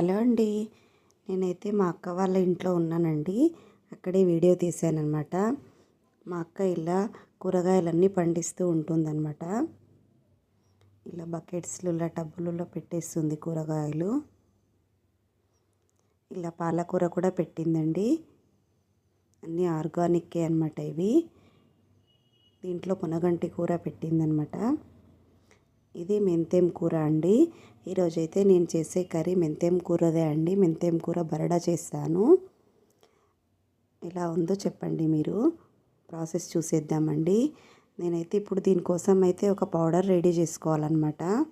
Hello అండి. నేనైతే మా అక్క వాళ్ళ ఇంట్లో ఉన్నానండి. అక్కడే వీడియో తీశానమాట మా అక్క ఇలా కూరగాయలన్నీ పండిస్తూ ఉంటుందన్నమాట. ఇలా బకెట్స్లో ఇలా టబ్బులలో పెట్టేస్తుంది కూరగాయలు. ఇలా పాలకూర కూడా పెట్టిందండి. అన్నీ ఆర్గానిక్కే అనమాట ఇవి. దీంట్లో పునగంటి కూర పెట్టిందనమాట ఇది మెంతెం కూర అండి. ఈరోజైతే నేను చేసే కర్రీ మెంతెం కూరదే అండి. మెంతెం కూర బరడా చేస్తాను. ఎలా ఉందో చెప్పండి మీరు. ప్రాసెస్ చూసేద్దామండి. నేనైతే ఇప్పుడు దీనికోసం అయితే ఒక పౌడర్ రెడీ చేసుకోవాలన్నమాట.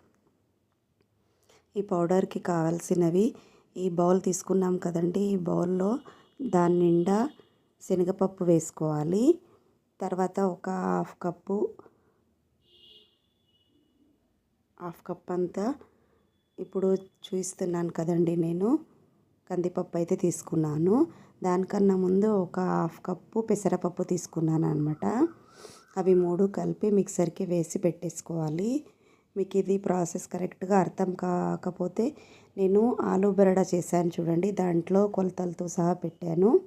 ఈ పౌడర్కి కావాల్సినవి ఈ బౌల్ తీసుకున్నాం కదండి. ఈ బౌల్లో దాని నిండా శనగపప్పు వేసుకోవాలి. తర్వాత ఒక హాఫ్ కప్పు హాఫ్ కప్ అంతా ఇప్పుడు చూపిస్తున్నాను కదండి నేను. కందిపప్పు అయితే తీసుకున్నాను. దానికన్నా ముందు ఒక హాఫ్ కప్పు పెసరపప్పు తీసుకున్నాను అనమాట అవి మూడు కలిపి మిక్సర్కి వేసి పెట్టేసుకోవాలి. మీకు ఇది ప్రాసెస్ కరెక్ట్గా అర్థం కాకపోతే నేను ఆలు బెరడా చేశాను చూడండి. దాంట్లో కొలతలతో సహా పెట్టాను.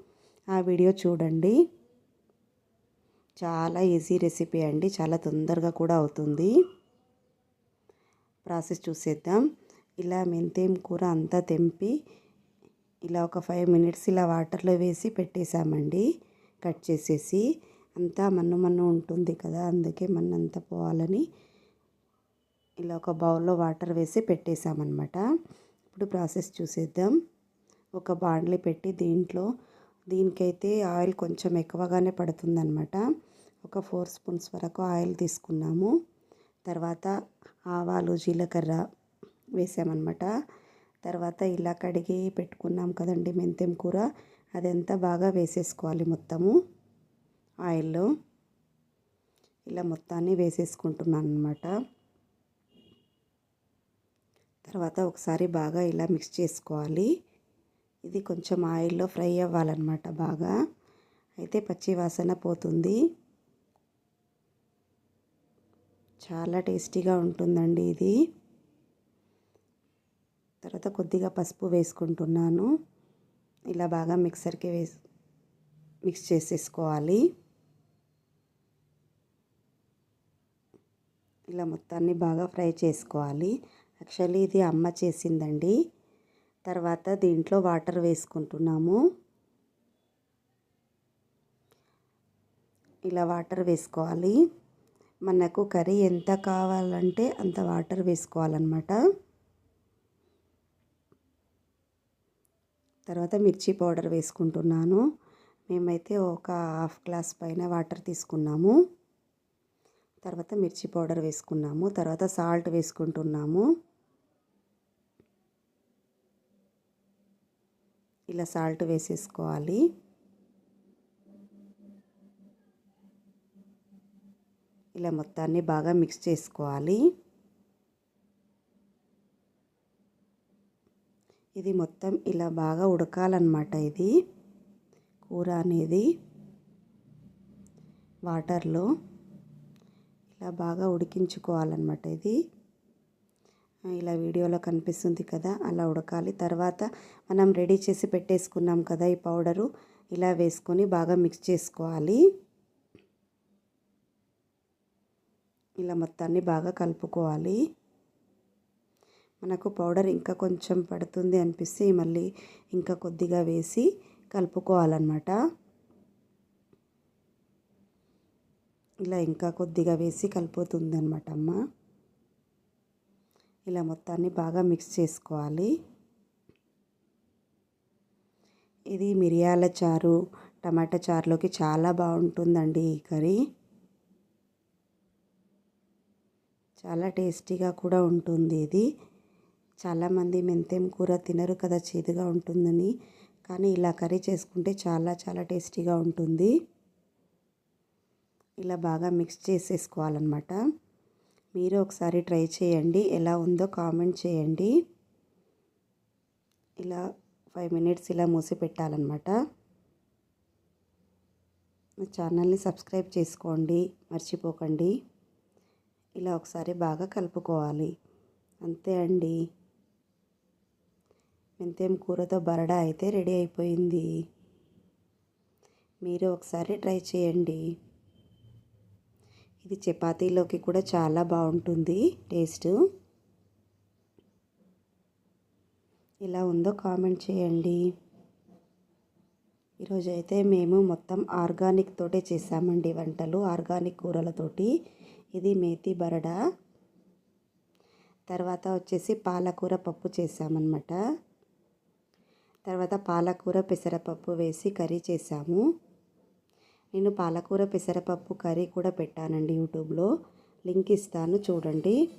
ఆ వీడియో చూడండి. చాలా ఈజీ రెసిపీ అండి. చాలా తొందరగా కూడా అవుతుంది. ప్రాసెస్ చూసేద్దాం. ఇలా మెంతేం కూర అంతా తెంపి ఇలా ఒక ఫైవ్ మినిట్స్ ఇలా వాటర్లో వేసి పెట్టేసామండి కట్ చేసేసి అంతా మన్ను మన్ను ఉంటుంది కదా అందుకే మన్నంతా పోవాలని ఇలా ఒక బౌల్లో వాటర్ వేసి పెట్టేశామన్నమాట. ఇప్పుడు ప్రాసెస్ చూసేద్దాం. ఒక బాండ్లీ పెట్టి దీంట్లో దీనికైతే ఆయిల్ కొంచెం ఎక్కువగానే పడుతుందన్నమాట. ఒక ఫోర్ స్పూన్స్ వరకు ఆయిల్ తీసుకున్నాము. తర్వాత ఆవాలు జీలకర్ర వేసామన్నమాట. తర్వాత ఇలా కడిగి పెట్టుకున్నాం కదండి మెంతెం కూర. అదంతా బాగా వేసేసుకోవాలి మొత్తము. ఆయిల్లో ఇలా మొత్తాన్ని వేసేసుకుంటున్నాను అనమాట తర్వాత ఒకసారి బాగా ఇలా మిక్స్ చేసుకోవాలి. ఇది కొంచెం ఆయిల్లో ఫ్రై అవ్వాలన్నమాట బాగా. అయితే పచ్చి వాసన పోతుంది. చాలా టేస్టీగా ఉంటుందండి ఇది. తర్వాత కొద్దిగా పసుపు వేసుకుంటున్నాను. ఇలా బాగా మిక్సర్కి వేసి మిక్స్ చేసేసుకోవాలి. ఇలా మొత్తాన్ని బాగా ఫ్రై చేసుకోవాలి. యాక్చువల్లీ ఇది అమ్మ చేసిందండి. తర్వాత దీంట్లో వాటర్ వేసుకుంటున్నాము. ఇలా వాటర్ వేసుకోవాలి. మనకు కర్రీ ఎంత కావాలంటే అంత వాటర్ వేసుకోవాలన్నమాట. తర్వాత మిర్చి పౌడర్ వేసుకుంటున్నాను. మేమైతే ఒక హాఫ్ గ్లాస్ పైన వాటర్ తీసుకున్నాము. తర్వాత మిర్చి పౌడర్ వేసుకున్నాము. తర్వాత సాల్ట్ వేసుకుంటున్నాము. ఇలా సాల్ట్ వేసేసుకోవాలి. ఇలా మొత్తాన్ని బాగా మిక్స్ చేసుకోవాలి. ఇది మొత్తం ఇలా బాగా ఉడకాలన్నమాట ఇది. కూర అనేది వాటర్లో ఇలా బాగా ఉడికించుకోవాలన్నమాట ఇది. ఇలా వీడియోలో కనిపిస్తుంది కదా అలా ఉడకాలి. తర్వాత మనం రెడీ చేసి పెట్టేసుకున్నాం కదా ఈ పౌడరు ఇలా వేసుకొని బాగా మిక్స్ చేసుకోవాలి. ఇలా మొత్తాన్ని బాగా కలుపుకోవాలి. మనకు పౌడర్ ఇంకా కొంచెం పడుతుంది అనిపిస్తే మళ్ళీ ఇంకా కొద్దిగా వేసి కలుపుకోవాలన్నమాట. ఇలా ఇంకా కొద్దిగా వేసి కలుపుతుంది అనమాట అమ్మ. ఇలా మొత్తాన్ని బాగా మిక్స్ చేసుకోవాలి. ఇది మిరియాల చారు టమాటా చారులోకి చాలా బాగుంటుందండి ఈ కర్రీ. చాలా టేస్టీగా కూడా ఉంటుంది ఇది. చాలామంది మెంతెం కూర తినరు కదా చేదుగా ఉంటుందని. కానీ ఇలా కర్రీ చేసుకుంటే చాలా చాలా టేస్టీగా ఉంటుంది. ఇలా బాగా మిక్స్ చేసేసుకోవాలన్నమాట. మీరు ఒకసారి ట్రై చేయండి. ఎలా ఉందో కామెంట్ చేయండి. ఇలా ఫైవ్ మినిట్స్ ఇలా మూసి పెట్టాలన్నమాట. ఛానల్ని సబ్స్క్రైబ్ చేసుకోండి. మర్చిపోకండి. ఇలా ఒకసారి బాగా కలుపుకోవాలి. అంతే అండి. మెంతెం కూరతో బరడా అయితే రెడీ అయిపోయింది. మీరు ఒకసారి ట్రై చేయండి. ఇది చపాతీలోకి కూడా చాలా బాగుంటుంది టేస్ట్. ఎలా ఉందో కామెంట్ చేయండి. ఈరోజు అయితే మేము మొత్తం ఆర్గానిక్ తోటే చేసామండి వంటలు ఆర్గానిక్ కూరలతోటి. ఇది మేతి బరడా. తర్వాత వచ్చేసి పాలకూర పప్పు చేసామన్నమాట. తర్వాత పాలకూర పెసరపప్పు వేసి కర్రీ చేసాము. నేను పాలకూర పెసరపప్పు కర్రీ కూడా పెట్టానండి యూట్యూబ్లో. లింక్ ఇస్తాను చూడండి.